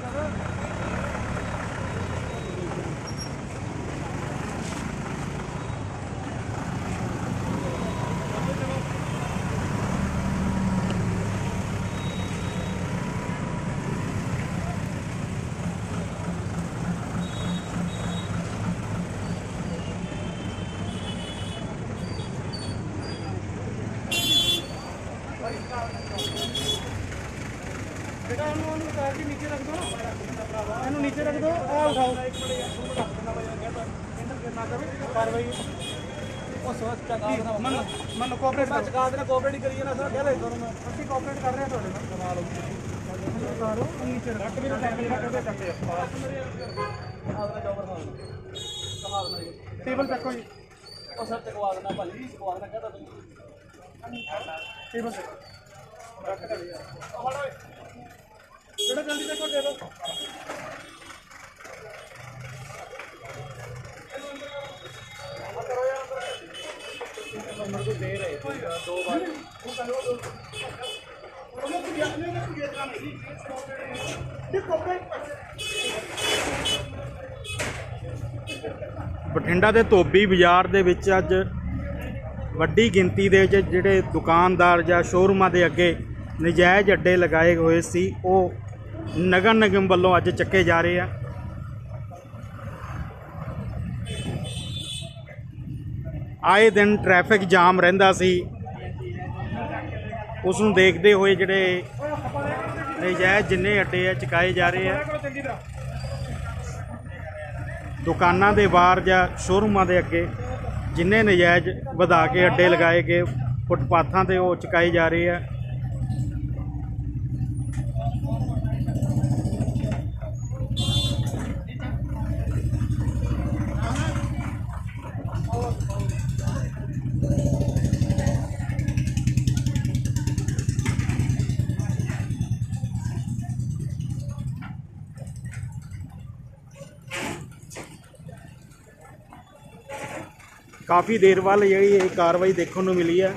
right? ਰੱਖ ਦੋ ਇਹਨੂੰ ਨੀਚੇ ਰੱਖ ਦੋ ਆ ਉਠਾਓ ਨਾ ਕਰੋ ਕਾਰਵਾਈ। ਉਹ ਸੋਚ ਚਕਾ ਮਨ ਮਨ ਕੋਆਪਰੇਟ ਕਰ। ਚਕਾ ਦੇਣਾ ਕੋਆਪਰੇਟ ਕਰੀਏ ਨਾ ਸਰ ਕਹਿ ਲੈ ਤੁਹਾਨੂੰ ਮੈਂ ਅਸੀਂ ਕੋਆਪਰੇਟ ਕਰ ਰਹੇ ਹਾਂ ਤੁਹਾਡੇ ਨਾਲ। ਕਮਾਲ ਹੋ ਗਈ। ਉਤਾਰੋ ਨੀਚੇ ਰੱਖ। ਵੀ ਨਾ ਟੈਂਕ ਨਾ ਕਰਦੇ ਚੱਕੇ ਟੇਬਲ ਚੱਕੋ ਜੀ। ਉਹ ਸਰ ਚਕਵਾ ਦੇਣਾ ਭਾਜੀ ਚਕਵਾ ਦੇਣਾ ਤੁਸੀਂ ਟੇਬਲ ਤੇ ਰੱਖ ਦੇ ਜਿਹੜਾ ਜਲਦੀ ਚੱਕੋ ਟੇਬਲ ਬਠਿੰਡਾ ਦੇ ਧੋਬੀ ਬਾਜ਼ਾਰ ਦੇ ਵਿੱਚ ਅੱਜ ਵੱਡੀ ਗਿਣਤੀ ਦੇ ਵਿੱਚ ਜਿਹੜੇ ਦੁਕਾਨਦਾਰ ਜਾਂ ਸ਼ੋਰੂਮਾਂ ਦੇ ਅੱਗੇ ਨਜਾਇਜ਼ ਅੱਡੇ ਲਗਾਏ ਹੋਏ ਸੀ, ਉਹ ਨਗਰ ਨਿਗਮ ਵੱਲੋਂ ਅੱਜ ਚੱਕੇ ਜਾ ਰਹੇ ਆ। ਆਏ ਦਿਨ ਟ੍ਰੈਫਿਕ ਜਾਮ ਰਹਿੰਦਾ ਸੀ। ਉਸ ਨੂੰ ਦੇਖਦੇ ਹੋਏ ਜਿਹੜੇ ਨਜਾਇਜ਼ ਜਿੰਨੇ ਅੱਡੇ ਆ, ਚੁਕਾਏ ਜਾ ਰਹੇ ਆ। ਦੁਕਾਨਾਂ ਦੇ ਬਾਹਰ ਜਾਂ ਸ਼ੋਰੂਮਾਂ ਦੇ ਅੱਗੇ ਜਿੰਨੇ ਨਜਾਇਜ਼ ਵਧਾ ਕੇ ਅੱਡੇ ਲਗਾਏ ਗਏ, ਫੁੱਟਪਾਥਾਂ ਤੇ ਉਹ ਚੁਕਾਏ ਜਾ ਰਹੇ ਆ। ਕਾਫੀ ਦੇਰ ਵੱਲ ਜਿਹੜੀ ਇਹ ਕਾਰਵਾਈ ਦੇਖਣ ਨੂੰ ਮਿਲੀ ਹੈ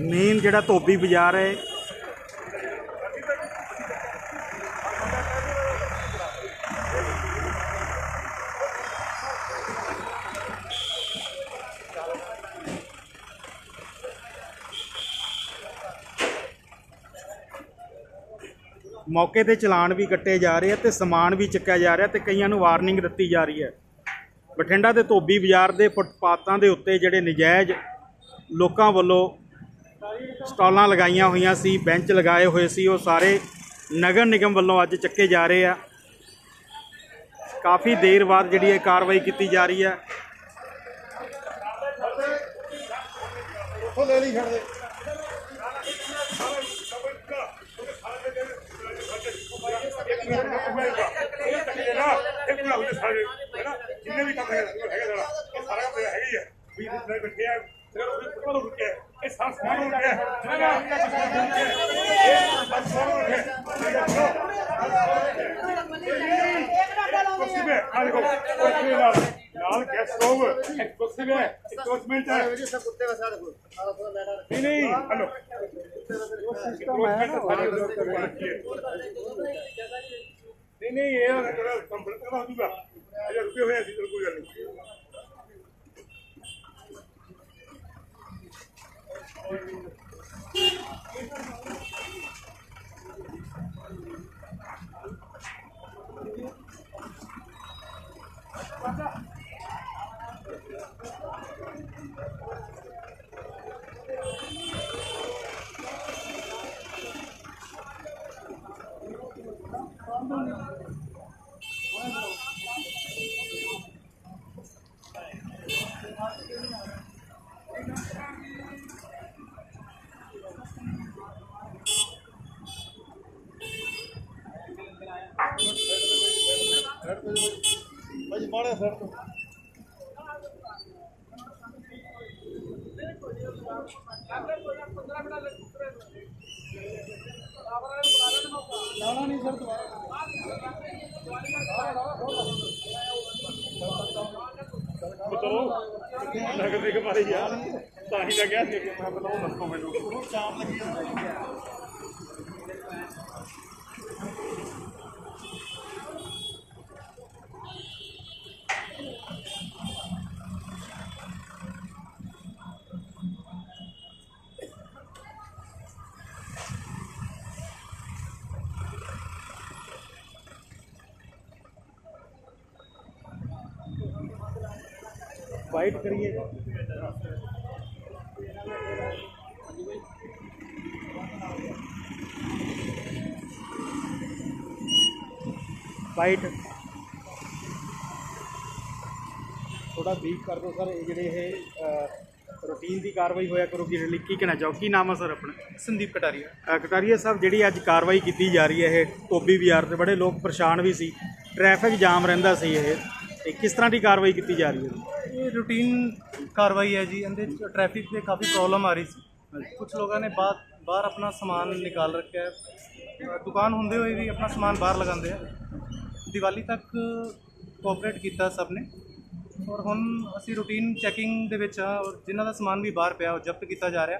ਮੇਨ ਜਿਹੜਾ ਧੋਬੀ ਬਾਜ਼ਾਰ ਹੈ ਮੌਕੇ ਤੇ ਚਲਾਨ ਵੀ ਕੱਟੇ ਜਾ ਰਹੇ ਆ ਤੇ ਸਮਾਨ ਵੀ ਚੱਕਿਆ ਜਾ ਰਿਹਾ ਤੇ ਕਈਆਂ ਨੂੰ ਵਾਰਨਿੰਗ ਦਿੱਤੀ ਜਾ ਰਹੀ ਹੈ। ਬਠਿੰਡਾ ਦੇ ਧੋਬੀ ਬਾਜ਼ਾਰ ਦੇ ਫੁੱਟਪਾਥਾਂ ਦੇ ਉੱਤੇ ਜਿਹੜੇ ਨਜਾਇਜ਼ ਲੋਕਾਂ ਵੱਲੋਂ ਸਟਾਲਾਂ ਲਗਾਈਆਂ ਹੋਈਆਂ ਸੀ, ਬੈਂਚ ਲਗਾਏ ਹੋਏ ਸੀ, ਉਹ ਸਾਰੇ ਨਗਰ ਨਿਗਮ ਵੱਲੋਂ ਅੱਜ ਚੱਕੇ ਜਾ ਰਹੇ ਆ। ਕਾਫੀ ਦੇਰ ਬਾਅਦ ਜਿਹੜੀ ਇਹ ਕਾਰਵਾਈ ਕੀਤੀ ਜਾ ਰਹੀ ਹੈ। ਉੱਥੋਂ ਲੈ ਲਈ ਛੱਡ ਦੇ। ਜਿੰਨੇ ਵੀ ਕੰਮ ਹੈਗਾ ਸਾਰਾ ਇਹ ਸਾਰਾ ਕੰਮ ਹੈਗਾ ਹੀ। ਹੈ ਵੀ ਤਰ੍ਹਾਂ ਬੈਠੇ ਆ ਫਿਰ ਉਹ ਕਦੋਂ ਰੁਕਿਆ ਇਹ ਸਾਰਾ ਸਮਾਨ ਰੁਕਿਆ ਇਹ ਬਸ ਸਮਾਨ ਰੁਕਿਆ ਕੁਰਸੀ ਮੇ ਆ ਦੇਖੋ ਨਾਲ ਨਾਲ ਗੈਸ ਸਟੋਵ ਇੱਕ ਇੱਕ ਗੱਲ ਨਹੀਂ। ਮਾੜਾ ਸਰ ਤੋਂ ਲਾਉਣਾ ਨਹੀਂ ਸਰ ਦੁਬਾਰਾ। ਬਤੋ ਨਗਰ ਦੇ ਮਾਰੇ ਯਾਰ ਤਾਂ ਹੀ ਤਾਂ ਗਿਆ ਸੀ ਕਿ ਮੈਂ ਬਤਾਉਂ ਦੱਸੋ ਮੈਨੂੰ। ਲੱਗੀ ਵਾਈਟ ਕਰੀਏ। ਵਾਈਟ ਥੋੜਾ ਬਰੀਫ ਕਰ ਦਿਓ ਸਰ ਇਹ ਜਿਹੜੇ ਇਹ ਰੂਟੀਨ ਦੀ ਕਾਰਵਾਈ ਹੋਇਆ ਕਰੂਗੀ ਰਿਲੀ ਕੀ ਕਹਿਣਾ ਚਾਹੋ? ਕੀ ਨਾਮ ਹੈ ਸਰ ਆਪਣਾ? ਸੰਦੀਪ ਕਟਾਰੀਆ। ਕਟਾਰੀਆ ਸਾਹਿਬ ਜਿਹੜੀ ਅੱਜ ਕਾਰਵਾਈ ਕੀਤੀ ਜਾ ਰਹੀ ਹੈ ਇਹ ਟੋਬੀ ਬਾਜ਼ਾਰ ਤੇ ਬੜੇ ਲੋਕ ਪਰੇਸ਼ਾਨ ਵੀ ਸੀ ਟ੍ਰੈਫਿਕ ਜਾਮ ਰਹਿੰਦਾ ਸੀ ਇਹ। ਇਹ ਕਿਸ ਤਰ੍ਹਾਂ ਦੀ ਕਾਰਵਾਈ ਕੀਤੀ ਜਾ ਰਹੀ ਹੈ? ਇਹ ਰੂਟੀਨ ਕਾਰਵਾਈ ਹੈ ਜੀ ਇਹਦੇ ਚ ਟ੍ਰੈਫਿਕ ਤੇ ਕਾਫੀ ਪ੍ਰੋਬਲਮ ਆ ਰਹੀ ਸੀ। ਕੁਝ ਲੋਕਾਂ ਨੇ ਬਾਹਰ ਬਾਹਰ ਆਪਣਾ ਸਮਾਨ ਨਿਕਾਲ ਰੱਖਿਆ ਹੈ। ਦੁਕਾਨ ਹੁੰਦੇ ਹੋਏ ਵੀ ਆਪਣਾ ਸਮਾਨ ਬਾਹਰ ਲਗਾਉਂਦੇ ਆ। ਦੀਵਾਲੀ ਤੱਕ ਕੋਆਪਰੇਟ ਕੀਤਾ ਸਭ ਨੇ। ਔਰ ਹੁਣ ਅਸੀਂ ਰੂਟੀਨ ਚੈਕਿੰਗ ਦੇ ਵਿੱਚ ਹਾਂ ਔਰ ਜਿਨ੍ਹਾਂ ਦਾ ਸਮਾਨ ਵੀ ਬਾਹਰ ਪਿਆ ਉਹ ਜ਼ਬਤ ਕੀਤਾ ਜਾ ਰਿਹਾ।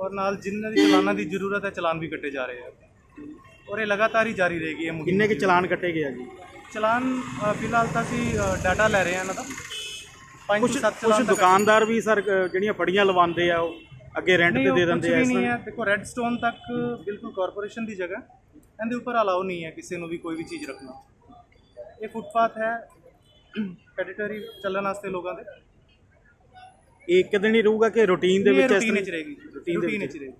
ਔਰ ਨਾਲ ਜਿਨ੍ਹਾਂ ਦੀ ਚਲਾਨਾਂ ਦੀ ਜ਼ਰੂਰਤ ਹੈ ਚਲਾਨ ਵੀ ਕੱਟੇ ਜਾ ਰਹੇ ਆ। ਔਰ ਇਹ ਲਗਾਤਾਰ ਹੀ ਜਾਰੀ ਰਹੇਗੀ ਇਹ ਮੁਹਿੰਮ ਕਿੰਨੇ ਕੁ ਚਲਾਨ ਕੱਟੇ ਗਏ ਆ ਜੀ? ਚਲਾਨ ਫਿਲਹਾਲ ਤਾਂ ਅਸੀਂ ਡਾਟਾ ਲੈ ਰਹੇ ਹਾਂ ਇਹਨਾਂ ਦਾ। ਪੰਜ ਕੁਝ ਸੱਤ ਕੁਝ ਦੁਕਾਨਦਾਰ ਵੀ ਸਰ ਜਿਹੜੀਆਂ ਫੜੀਆਂ ਲਵਾਉਂਦੇ ਆ ਉਹ ਅੱਗੇ ਰੈਂਟ ਨਹੀਂ ਤੇ ਦੇ ਦਿੰਦੇ ਆ ਇਸ ਨਹੀਂ ਹੈ। ਦੇਖੋ ਰੈੱਡ ਸਟੋਨ ਤੱਕ ਬਿਲਕੁਲ ਕਾਰਪੋਰੇਸ਼ਨ ਦੀ ਜਗ੍ਹਾ। ਇਹਦੇ ਉੱਪਰ ਅਲਾਉ ਨਹੀਂ ਹੈ ਕਿਸੇ ਨੂੰ ਵੀ ਕੋਈ ਵੀ ਚੀਜ਼ ਰੱਖਣਾ। ਇਹ ਫੁੱਟਪਾਥ ਹੈ ਪੈਡੀਟਰੀ ਚੱਲਣ ਵਾਸਤੇ ਲੋਕਾਂ ਦੇ। ਇਹ ਇੱਕ ਦਿਨ ਹੀ ਰਹੂਗਾ ਕਿ ਰੂਟੀਨ ਦੇ ਵਿੱਚ ਇਸ ਰੂਟੀਨ ਵਿੱਚ ਰਹੇਗੀ। ਦੇ ਰੂਟੀਨ ਵਿੱਚ। ਵਿੱਚ। ਰਹੇਗੀ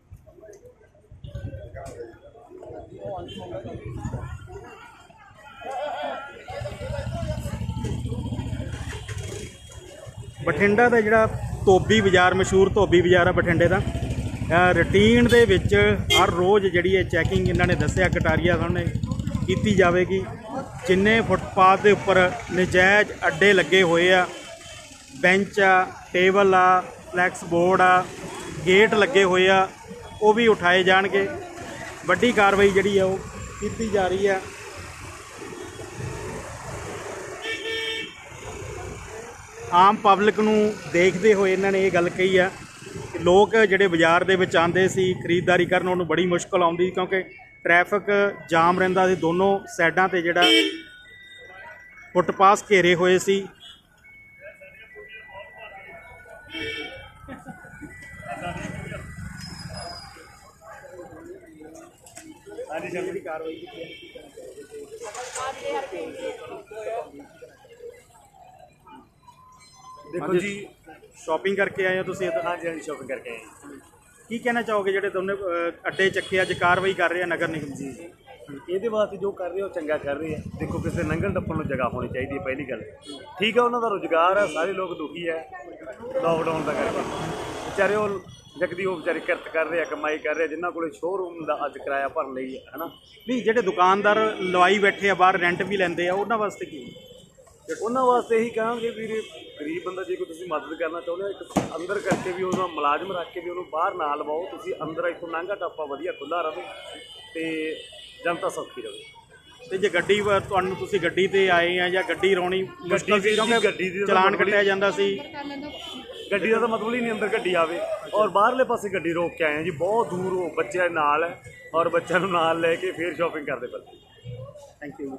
ਬਠਿੰਡਾ ਦਾ ਜਿਹੜਾ ਧੋਬੀ ਬਾਜ਼ਾਰ, ਮਸ਼ਹੂਰ ਧੋਬੀ ਬਾਜ਼ਾਰ ਆ ਬਠਿੰਡੇ ਦਾ ਰੂਟੀਨ ਦੇ ਵਿੱਚ ਹਰ ਰੋਜ਼ ਜਿਹੜੀ ਇਹ ਚੈਕਿੰਗ ਇਹਨਾਂ ਨੇ ਦੱਸਿਆ, ਕਟਾਰੀਆ ਸਾਹਮਣੇ ਕੀਤੀ ਜਾਵੇਗੀ। ਜਿੰਨੇ ਫੁੱਟਪਾਥ ਦੇ ਉੱਪਰ ਨਜਾਇਜ਼ ਅੱਡੇ ਲੱਗੇ ਹੋਏ ਆ, ਬੈਂਚ ਆ, ਟੇਬਲ ਆ ਫਲੈਕਸ ਬੋਰਡ ਆ, ਗੇਟ ਲੱਗੇ ਹੋਏ ਆ, ਉਹ ਵੀ ਉਠਾਏ ਜਾਣਗੇ। ਵੱਡੀ ਕਾਰਵਾਈ ਜਿਹੜੀ ਆ ਉਹ ਕੀਤੀ ਜਾ ਰਹੀ ਆ। ਆਮ ਪਬਲਿਕ ਨੂੰ ਦੇਖਦੇ ਹੋਏ ਇਹਨਾਂ ਨੇ ਇਹ ਗੱਲ ਕਹੀ ਆ ਕਿ ਲੋਕ ਜਿਹੜੇ ਬਾਜ਼ਾਰ ਦੇ ਵਿੱਚ ਆਉਂਦੇ ਸੀ ਖਰੀਦਦਾਰੀ ਕਰਨ ਉਹਨੂੰ ਬੜੀ ਮੁਸ਼ਕਲ ਆਉਂਦੀ ਕਿਉਂਕਿ ਟ੍ਰੈਫਿਕ ਜਾਮ ਰਹਿੰਦਾ ਸੀ ਦੋਨੋਂ ਸਾਈਡਾਂ ਤੇ ਜਿਹੜਾ ਫੁੱਟਪਾਥ ਘੇਰੇ ਹੋਏ ਸੀ। ਜਿਹੜੀ ਕਾਰਵਾਈ ਕੀਤੀ ਦੇਖੋ ਜੀ ਸ਼ਾਪਿੰਗ ਕਰਕੇ ਆਏ ਹੋ ਤੁਸੀਂ ਇੱਧਰ ਹਾਂਜੀ ਹਾਂਜੀ ਸ਼ਾਪਿੰਗ ਕਰਕੇ ਆਏ ਹਾਂ। ਕੀ ਕਹਿਣਾ ਚਾਹੋਗੇ ਜਿਹੜੇ ਦੋਨੇ ਅੱਡੇ ਚੱਕੇ ਅੱਜ ਕਾਰਵਾਈ ਕਰ ਰਹੇ ਆ ਨਗਰ ਨਿਗਮ ਜੀ? ਇਹਦੇ ਵਾਸਤੇ ਜੋ ਕਰ ਰਹੇ ਹੋ ਚੰਗਾ ਕਰ ਰਹੇ ਆ। ਦੇਖੋ ਕਿਸੇ ਨੰਗਲ ਟੱਪਣ ਨੂੰ ਜਗ੍ਹਾ ਹੋਣੀ ਚਾਹੀਦੀ ਹੈ ਪਹਿਲੀ ਗੱਲ। ਠੀਕ ਹੈ ਉਹਨਾਂ ਦਾ ਰੋਜ਼ਗਾਰ ਹੈ ਸਾਰੇ ਲੋਕ ਦੁਖੀ ਹੈ ਲਾਕਡਾਊਨ ਦਾ ਕਰਕੇ। ਵਿਚਾਰੇ ਉਹ ਜਗਦੀ ਉਹ ਵਿਚਾਰੇ ਕਿਰਤ ਕਰ ਰਹੇ ਆ ਕਮਾਈ ਕਰ ਰਹੇ ਆ ਜਿਨ੍ਹਾਂ ਕੋਲੇ ਸ਼ੋਰੂਮ ਦਾ ਅੱਜ ਕਿਰਾਇਆ ਭਰਨ ਲਈ ਹੈ ਹਨਾ? ਨਹੀਂ ਜਿਹੜੇ ਦੁਕਾਨਦਾਰ ਲਵਾਈ ਬੈਠੇ ਆ ਬਾਹਰ ਰੈਂਟ ਵੀ ਲੈਂਦੇ ਆ ਉਹਨਾਂ ਵਾਸਤੇ ਕੀ? ਉਹਨਾਂ ਵਾਸਤੇ ਇਹੀ ਕਹਾਂਗੇ ਵੀਰੇ ਗਰੀਬ ਬੰਦਾ ਜੇ ਕੋਈ ਤੁਸੀਂ ਮਦਦ ਕਰਨਾ ਚਾਹੁੰਦੇ ਹੋ ਇੱਕ ਅੰਦਰ ਕਰਕੇ ਵੀ ਉਹਨੂੰ ਮੁਲਾਜ਼ਮ ਰੱਖ ਕੇ ਵੀ ਉਹਨੂੰ ਬਾਹਰ ਨਾ ਲਵਾਓ ਤੁਸੀਂ ਅੰਦਰ ਇੱਥੋਂ ਨਾਂਗਾ ਟਾਪਾ ਵਧੀਆ ਖੁੱਲਾ ਰਵੇ ਤੇ ਜਨਤਾ ਸੌਖੀ ਰਵੇ। ਤੇ ਜੇ ਗੱਡੀ ਵ- ਤੁਹਾਨੂੰ ਤੁਸੀਂ ਗੱਡੀ ਤੇ ਆਏ ਆ ਜਾਂ ਗੱਡੀ ਰੋਣੀ ਮੁਸ਼ਕਲ ਸੀ ਕਿਉਂਕਿ ਗੱਡੀ ਦੀ ਤਾਂ ਚਲਾਨ ਬੜੀ- ਕੱਟਿਆ ਜਾਂਦਾ ਸੀ। ਗੱਡੀ ਦਾ ਤਾਂ ਮਤਲਬ ਹੀ ਨਹੀਂ ਅੰਦਰ ਗੱਡੀ ਆਵੇ। ਔਰ ਬਾਹਰਲੇ ਪਾਸੇ ਗੱਡੀ ਰੋਕ ਕੇ ਆਏ ਆ ਜੀ ਬਹੁਤ ਦੂਰੋਂ ਬੱਚਿਆਂ ਨਾਲ ਹੈ ਔਰ ਬੱਚਿਆਂ ਨੂੰ ਨਾਲ ਲੈ ਕੇ ਫੇਰ ਸ਼ਾਪਿੰਗ ਕਰਦੇ ਪਏ। Thank you